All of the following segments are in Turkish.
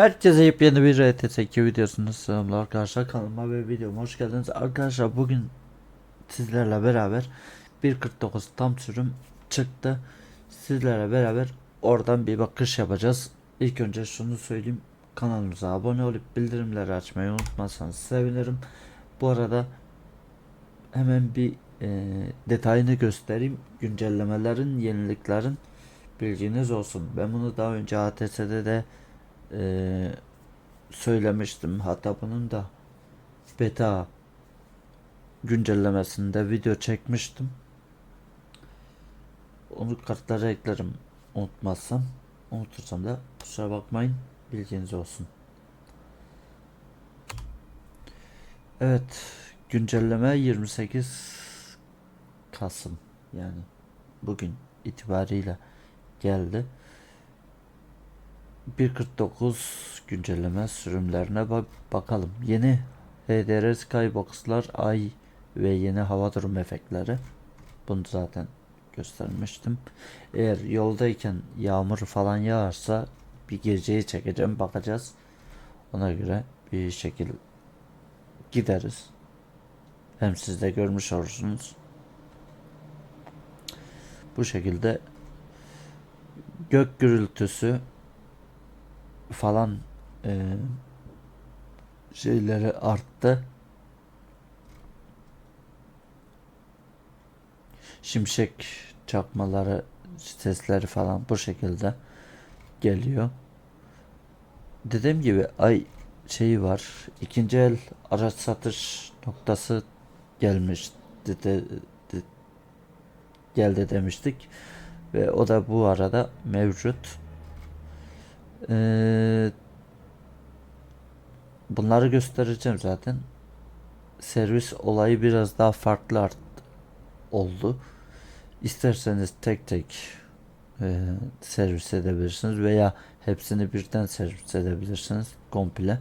Herkese yepyeni bir RTS2 videosunda selamlar arkadaşlar. Kanalıma ve videoma hoş geldiniz. Arkadaşlar bugün sizlerle beraber 1.49 tam sürüm çıktı. Sizlerle beraber oradan bir bakış yapacağız. İlk önce şunu söyleyeyim. Kanalımıza abone olup bildirimleri açmayı unutmazsanız sevinirim. Bu arada hemen bir e, detayını göstereyim. Güncellemelerin yeniliklerin bilginiz olsun. Ben bunu daha önce ATS'de de ee, söylemiştim. Hatta bunun da beta güncellemesinde video çekmiştim. Onu kartlara eklerim unutmazsam. Unutursam da kusura bakmayın. Bilginiz olsun. Evet. Güncelleme 28 Kasım yani bugün itibariyle geldi. 1.49 güncelleme sürümlerine bak bakalım. Yeni HDR Skybox'lar ay ve yeni hava durum efektleri. Bunu zaten göstermiştim. Eğer yoldayken yağmur falan yağarsa bir geceyi çekeceğim bakacağız. Ona göre bir şekil gideriz. Hem siz de görmüş olursunuz. Bu şekilde gök gürültüsü falan e, şeyleri arttı. Şimşek çakmaları sesleri falan bu şekilde geliyor. Dediğim gibi ay şeyi var. İkinci el araç satış noktası gelmiş de, geldi demiştik ve o da bu arada mevcut. Ee, bunları göstereceğim zaten. Servis olayı biraz daha farklı art oldu. İsterseniz tek tek e, servis edebilirsiniz veya hepsini birden servis edebilirsiniz komple.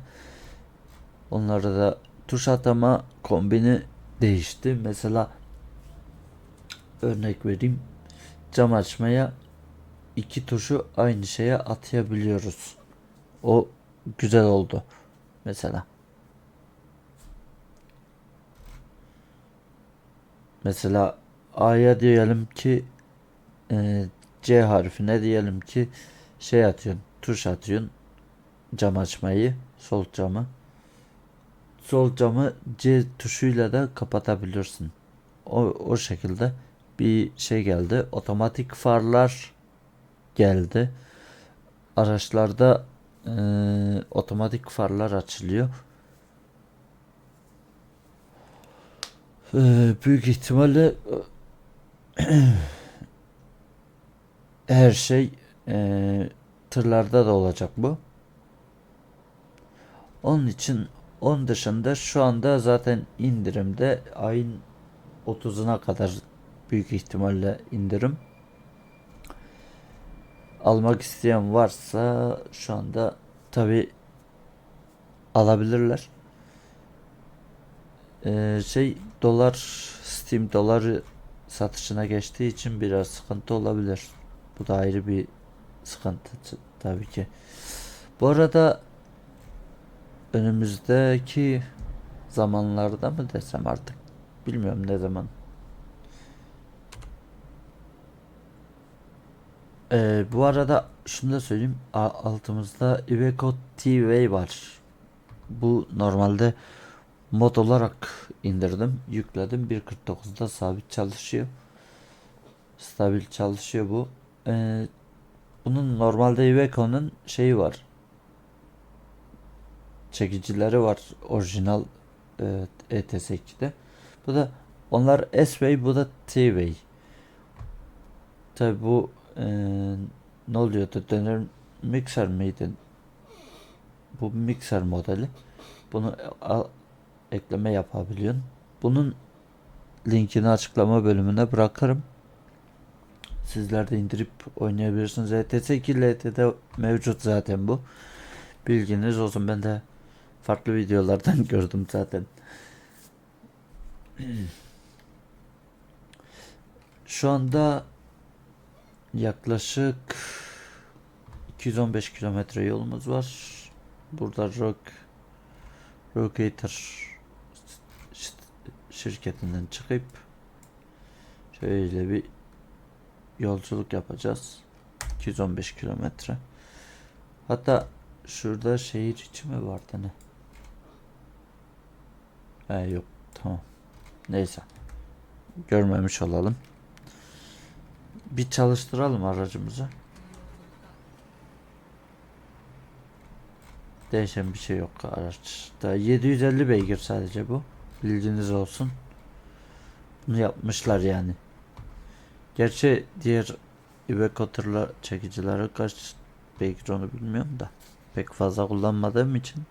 Onlarda da tuş atama kombini değişti. Mesela örnek vereyim. Cam açmaya iki tuşu aynı şeye atayabiliyoruz. O güzel oldu. Mesela. Mesela A'ya diyelim ki e, C harfine diyelim ki şey atıyorsun, tuş atıyorsun. Cam açmayı, sol camı. Sol camı C tuşuyla da kapatabilirsin. O, o şekilde bir şey geldi. Otomatik farlar geldi. Araçlarda e, otomatik farlar açılıyor. E, büyük ihtimalle her şey e, tırlarda da olacak bu. Onun için onun dışında şu anda zaten indirimde ayın 30'una kadar büyük ihtimalle indirim almak isteyen varsa şu anda tabi alabilirler. Ee, şey dolar Steam doları satışına geçtiği için biraz sıkıntı olabilir. Bu da ayrı bir sıkıntı tabii ki. Bu arada önümüzdeki zamanlarda mı desem artık bilmiyorum ne zaman Ee, bu arada şunu da söyleyeyim. Altımızda Iveco TV var. Bu normalde mod olarak indirdim. Yükledim. 1.49'da sabit çalışıyor. Stabil çalışıyor bu. Ee, bunun normalde Iveco'nun şeyi var. Çekicileri var. Orijinal e, ETS2'de. Bu da onlar S-Way bu da T-Way. Tabi bu e, ne oluyordu? Döner mikser miydi? Bu mikser modeli. Bunu al, ekleme yapabiliyorsun. Bunun linkini açıklama bölümüne bırakırım. Sizler de indirip oynayabilirsiniz. ETS 2 LT'de mevcut zaten bu. Bilginiz olsun. Ben de farklı videolardan gördüm zaten. Şu anda yaklaşık 215 kilometre yolumuz var. Burada Rock Rockator ş- şirketinden çıkıp şöyle bir yolculuk yapacağız. 215 kilometre. Hatta şurada şehir içi mi vardı ne? He yok tamam. Neyse. Görmemiş olalım. Bir çalıştıralım aracımızı. Değişen bir şey yok araçta. 750 beygir sadece bu. Bilginiz olsun. Bunu yapmışlar yani. Gerçi diğer Iveco tırla çekicileri kaç beygir onu bilmiyorum da. Pek fazla kullanmadığım için.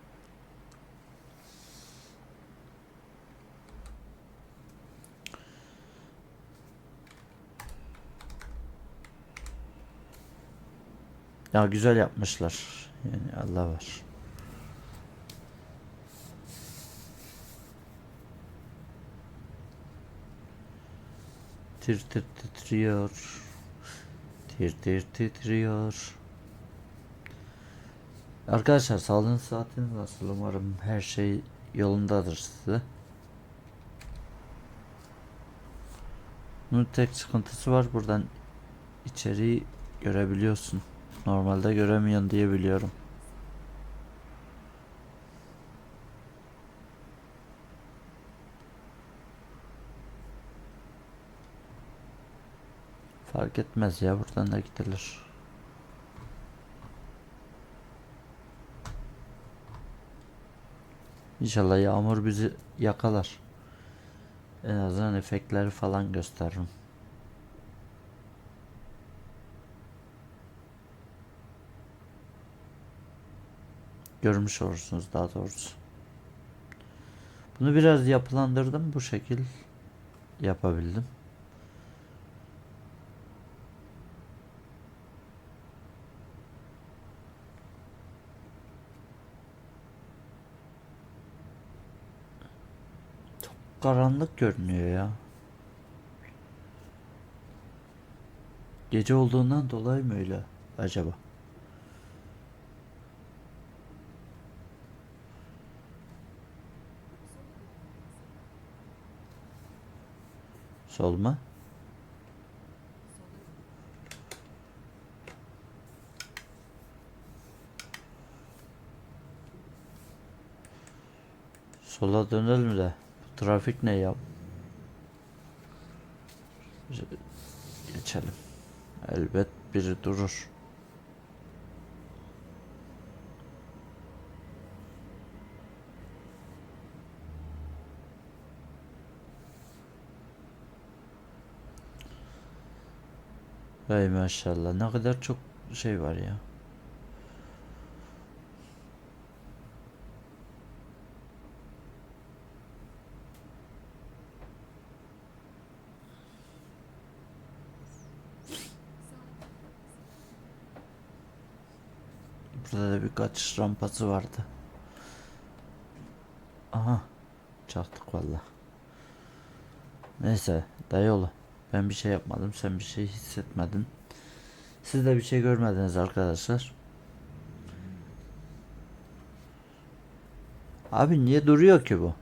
Ya güzel yapmışlar. Yani Allah var. Tir tir titriyor. Tir tir titriyor. Arkadaşlar sağlığınız saatiniz nasıl? Umarım her şey yolundadır size. Bunun tek sıkıntısı var buradan içeriği görebiliyorsun. Normalde göremiyorsun diye biliyorum. Fark etmez ya buradan da gidilir. İnşallah yağmur bizi yakalar. En azından efektleri falan gösteririm. Görmüş olursunuz daha doğrusu. Bunu biraz yapılandırdım bu şekil yapabildim. Çok karanlık görünüyor ya. Gece olduğundan dolayı mı öyle acaba? Sol mu? Sola dönelim de. Trafik ne ya? Geçelim. Elbet biri durur. Vay maşallah ne kadar çok şey var ya. Burada da birkaç rampası vardı. Aha. Çaktık valla. Neyse dayıoğlu. Ben bir şey yapmadım. Sen bir şey hissetmedin. Siz de bir şey görmediniz arkadaşlar. Abi niye duruyor ki bu?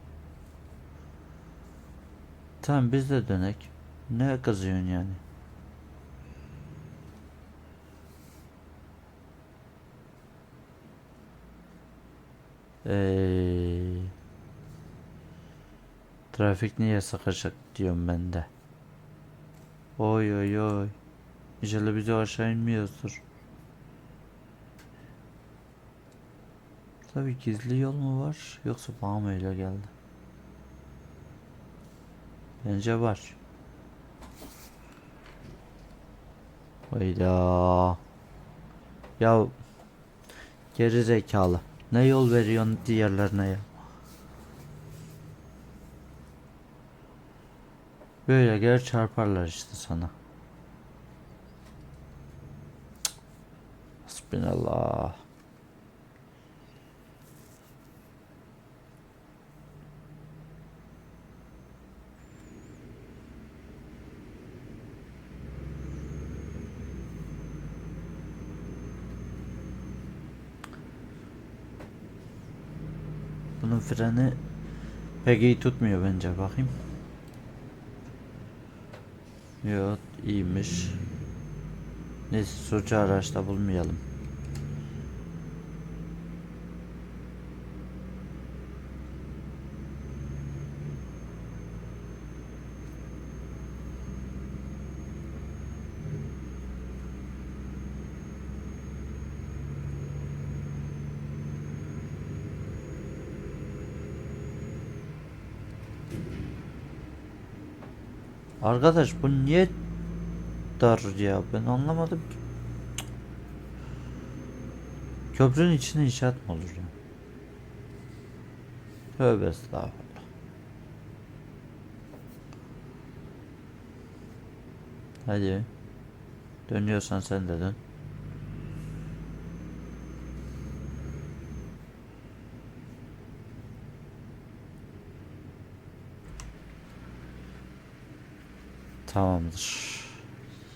Tamam biz de dönek. Ne kızıyorsun yani? Ee, trafik niye sıkışık diyorum ben de. Oy oy oy. İnşallah bizi aşağı inmiyordur. Tabii gizli yol mu var yoksa bana mı öyle geldi? Bence var. Hayda. Ya geri zekalı. Ne yol veriyorsun diğerlerine ya? Böyle gel çarparlar işte sana. Hasbinallah. bunun freni pek iyi tutmuyor bence bakayım. Yok iyiymiş. Neyse suçu araçta bulmayalım. Arkadaş bu niye dar ya ben anlamadım ki. Köprünün içine inşaat mı olur ya? Tövbe estağfurullah. Hadi. Dönüyorsan sen de dön. Tamamdır.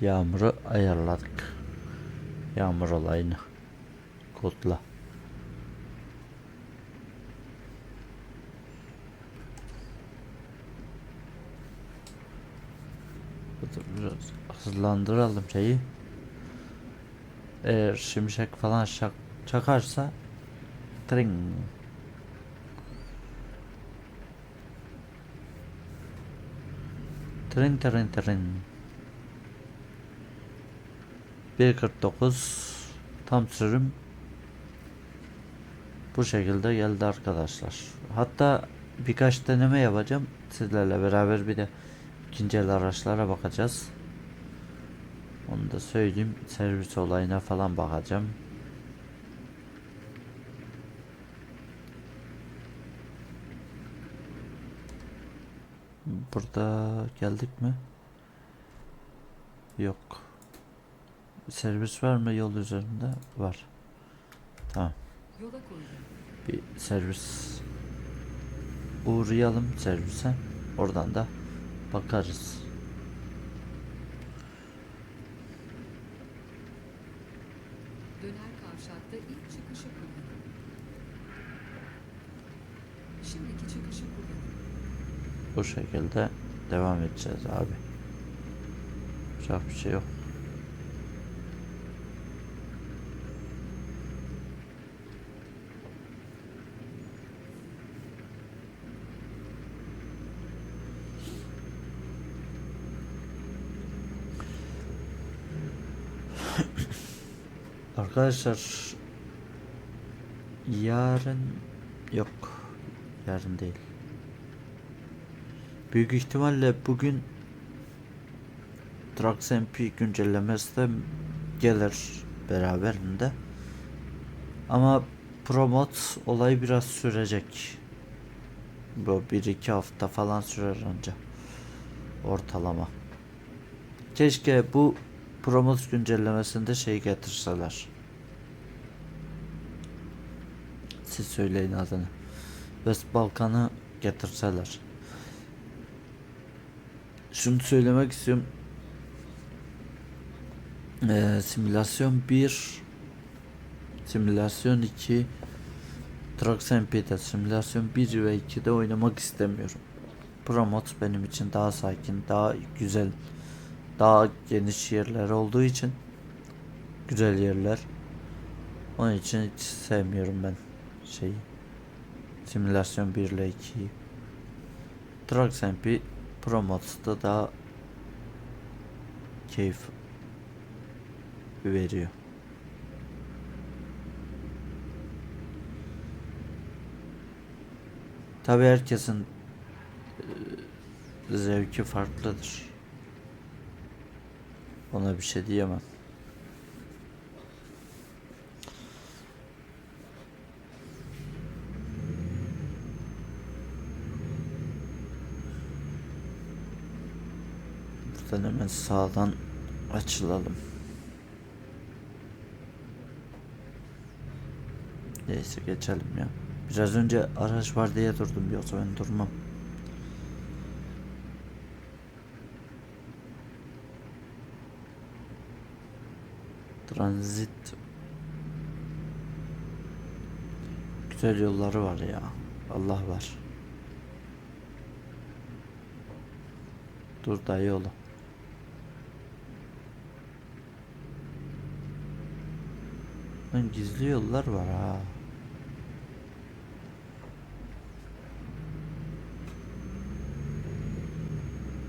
Yağmuru ayarladık. Yağmur olayını kodla. Biraz hızlandıralım şeyi. Eğer şimşek falan çakarsa tring Trin trin trin 1.49 tam sürüm bu şekilde geldi arkadaşlar. Hatta birkaç deneme yapacağım. Sizlerle beraber bir de ikinci el araçlara bakacağız. Onu da söyleyeyim. Servis olayına falan bakacağım. Burada geldik mi? Yok. Servis var mı yol üzerinde? Var. Tamam. Bir servis uğrayalım servise. Oradan da bakarız. Döner kavşakta ilk çıkışı kullanın. Şimdiki çıkışı kullanın. Bu şekilde devam edeceğiz abi. Yapacak bir şey yok. Arkadaşlar yarın yok yarın değil. Büyük ihtimalle bugün Trax MP güncellemesi de gelir beraberinde. Ama Promot olayı biraz sürecek. Bu bir iki hafta falan sürer anca. Ortalama. Keşke bu Promot güncellemesinde şey getirseler. Siz söyleyin adını. West Balkan'ı getirseler. Şunu söylemek istiyorum. Ee, simülasyon 1 Simülasyon 2 Trucks MP'de simülasyon 1 ve 2'de oynamak istemiyorum. Promot benim için daha sakin, daha güzel, daha geniş yerler olduğu için güzel yerler. Onun için hiç sevmiyorum ben şeyi. Simülasyon 1 ile 2'yi. Trucks MP Promot'ta daha keyif veriyor. Tabi herkesin e, zevki farklıdır. Ona bir şey diyemem. Buradan hemen sağdan açılalım. Neyse geçelim ya. Biraz önce araç var diye durdum yoksa ben durmam. Transit Güzel yolları var ya. Allah var. Dur dayı oğlum. Lan gizli yollar var ha.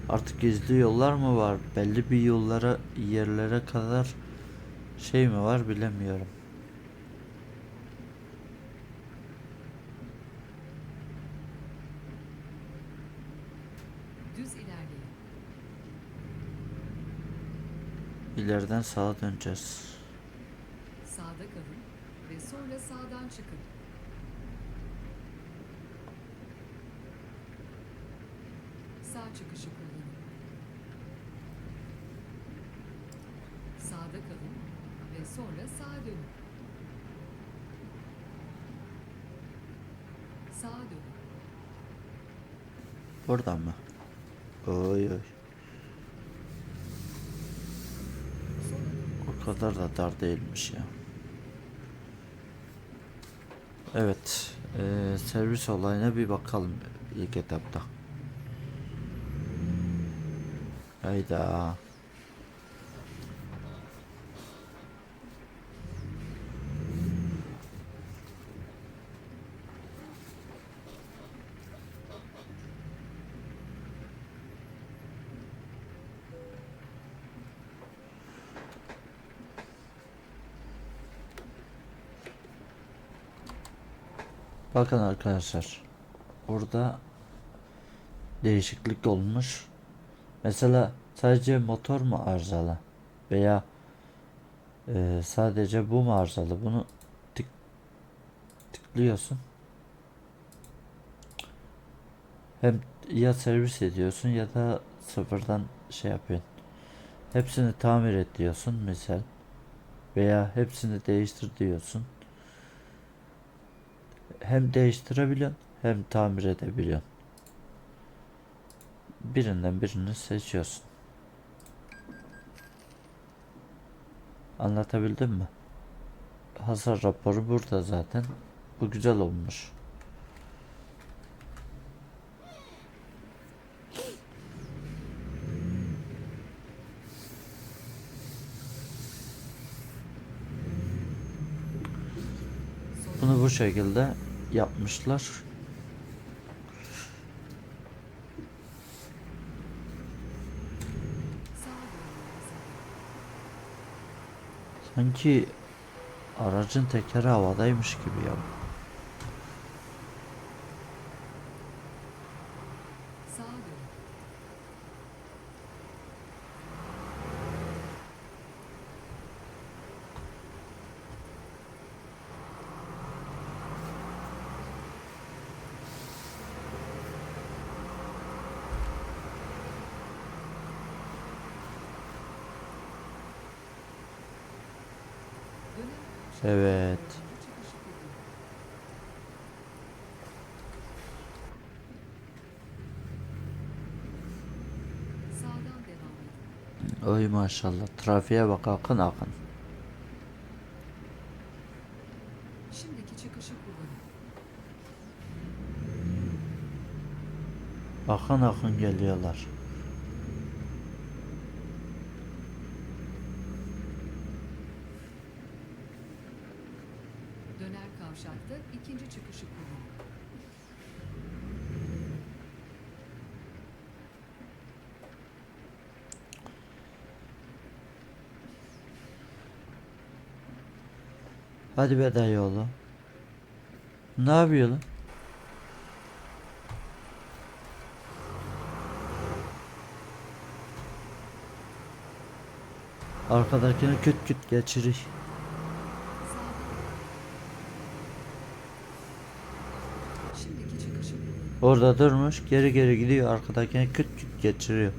Artık gizli yollar mı var? Belli bir yollara, yerlere kadar şey mi var bilemiyorum. Düz ilerleyin. İleriden sağa döneceğiz. Sağda kalın ve sonra sağdan çıkın. Sağ çıkışı kullanın. Sağda kalın ve sonra sağa dönün. Sağa dönün. Buradan mı? Oy oy. O kadar da dar değilmiş ya. Evet. eee, servis olayına bir bakalım ilk etapta. Hayda. Bakın arkadaşlar. Burada değişiklik olmuş. Mesela sadece motor mu arızalı? Veya e, sadece bu mu arızalı? Bunu tık tıklıyorsun. Hem ya servis ediyorsun ya da sıfırdan şey yapıyorsun. Hepsini tamir et diyorsun misal. Veya hepsini değiştir diyorsun hem değiştirebiliyorsun hem tamir edebiliyorsun. Birinden birini seçiyorsun. Anlatabildim mi? Hasar raporu burada zaten. Bu güzel olmuş. Bunu bu şekilde yapmışlar. Sanki aracın tekeri havadaymış gibi ya. Sağa dönün. Döner kavşak. Evet. Oy maşallah. Trafiğe bak akın akın. Şimdiki çıkışı kullanın. Akın akın geliyorlar. Döner kavşakta ikinci çıkışı kullanın. Hadi be dayı. Ne yapıyor lan? Arkadakini küt küt geçirir. Sağdan. Şimdiki çıkışı kullanın. Orada durmuş geri geri gidiyor arkadakini küt küt geçiriyor.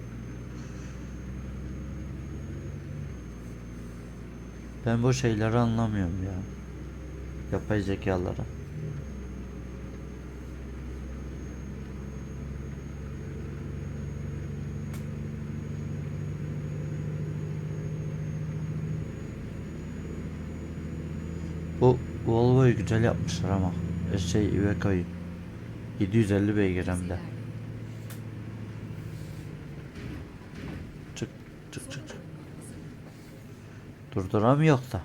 Ben bu şeyleri anlamıyorum ya. Yapay zekaları. Bu Volvo'yu güzel yapmışlar ama. Şey Iveca'yı. 750 beygir hem. Çık çık çık. çık. kalınmanızı. Durduramıyor da.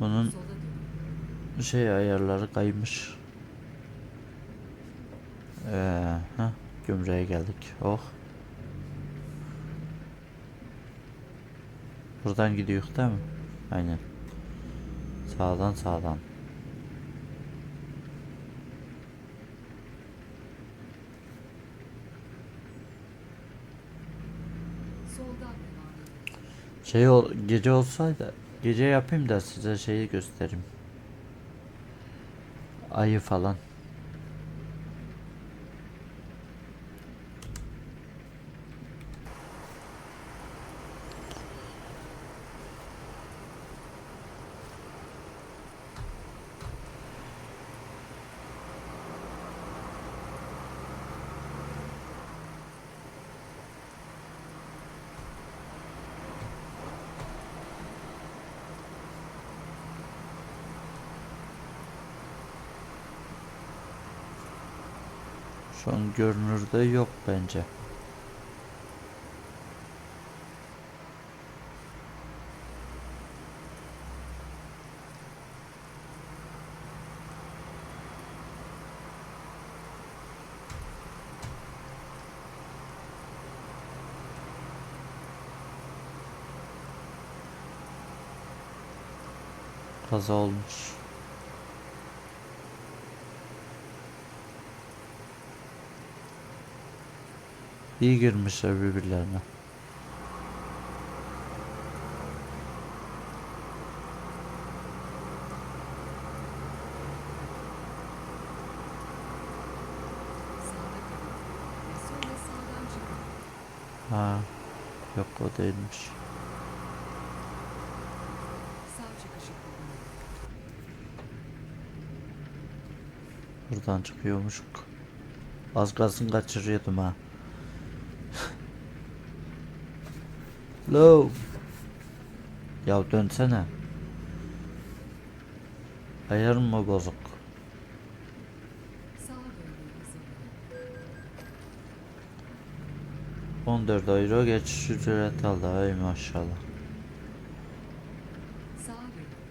Bunun şey ayarları kaymış. Ee, heh, geldik. Oh. Buradan gidiyor değil mi? Aynen. Sağdan sağdan. Şey ol, gece olsaydı gece yapayım da size şeyi göstereyim. Ayı falan. Şu an görünürde yok bence. Kaza olmuş. İyi girmişler birbirlerine. Ha. Yok o değilmiş. Buradan çıkıyormuşuk. Az kalsın kaçırıyordum ha. Low. Ya dönsene. Ayarım mı bozuk? Hazırlayın. 14 euro geçiş ücret aldı. Ay maşallah. Sağa dönün.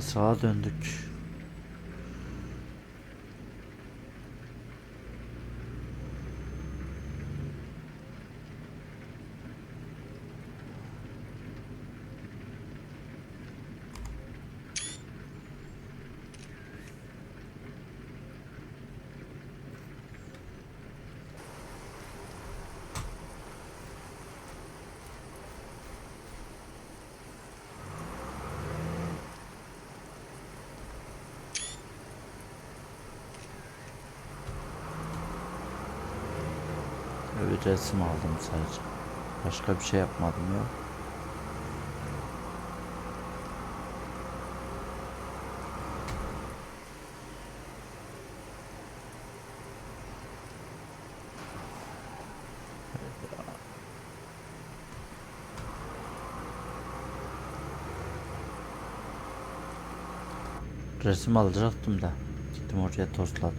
Sağa döndük. Bir resim aldım sadece. Başka bir şey yapmadım ya. Resim alacaktım da gittim oraya tozladım.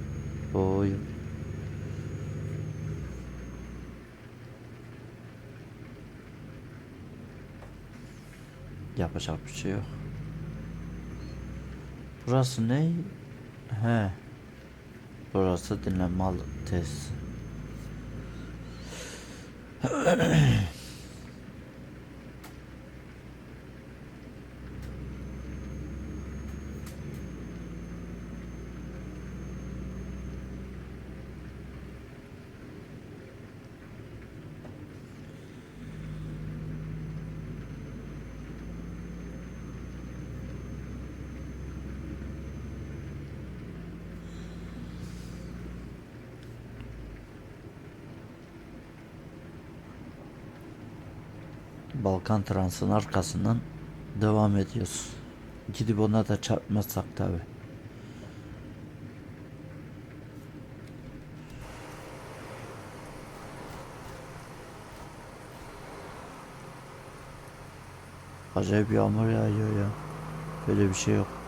Oy. Yapacak bir şey yok. Burası ne? He. Burası dinlenme tesisi. Balkan Trans'ın arkasından devam ediyoruz. Gidip ona da çarpmazsak tabi. Acayip yağmur yağıyor ya. Böyle bir şey yok.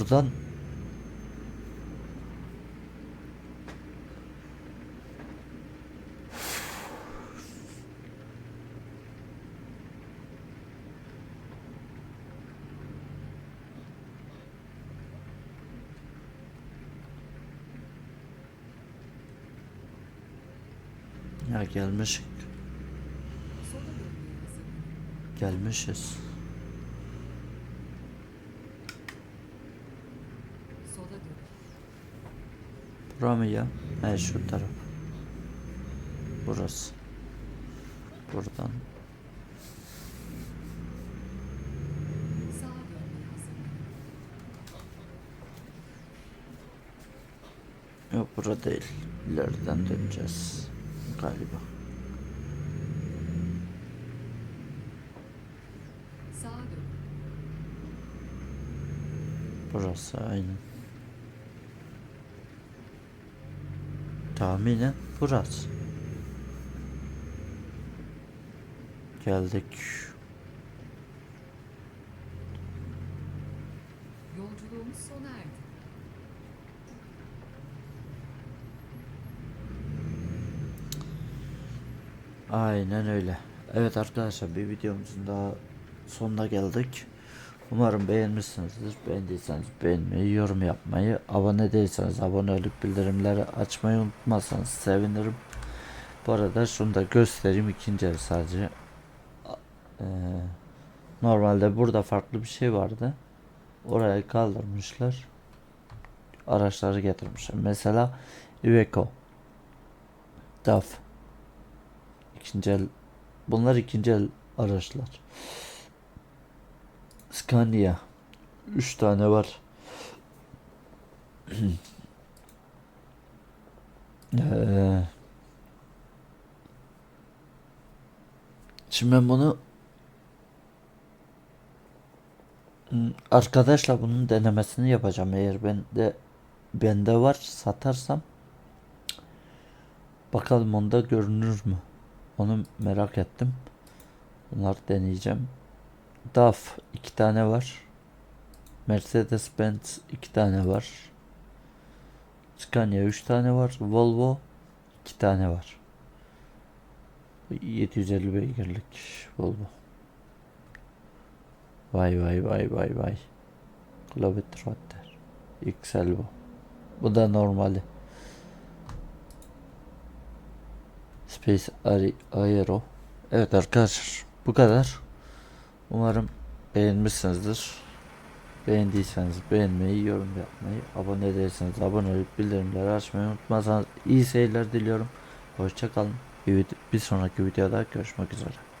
Buradan Ya gelmiş Sola dönmeye hazırlanın. gelmişiz. Sola dönün. Bura mı şu taraf. Burası. Buradan. Yok bura değil. İleriden döneceğiz. Galiba. Burası aynen. Tahminen burası. Geldik. Yolculuğumuz sona erdi. Aynen öyle. Evet arkadaşlar bir videomuzun daha sonuna geldik. Umarım beğenmişsinizdir. Beğendiyseniz beğenmeyi, yorum yapmayı, abone değilseniz abonelik bildirimleri açmayı unutmazsanız sevinirim. Bu arada şunu da göstereyim ikinci el sadece. Eee, normalde burada farklı bir şey vardı. Oraya kaldırmışlar. Araçları getirmişler. Mesela Iveco. DAF. İkinci el bunlar ikinci el araçlar. Scania 3 tane var. Eee, Şimdi ben bunu Hmm, arkadaşla bunun denemesini yapacağım eğer ben de bende var satarsam bakalım onda görünür mü? Onu merak ettim. Bunları deneyeceğim. DAF iki tane var. Mercedes Benz iki tane var. Scania üç tane var. Volvo iki tane var. 750 beygirlik Volvo. Vay vay vay vay vay. Globetrotter. XL bu. Bu da normali. Space Aero. Evet arkadaşlar bu kadar. Umarım beğenmişsinizdir. Beğendiyseniz beğenmeyi, yorum yapmayı, abone değilseniz abone olup bildirimleri açmayı unutmazsanız iyi seyirler diliyorum. Hoşçakalın. Bir, bir sonraki videoda görüşmek üzere.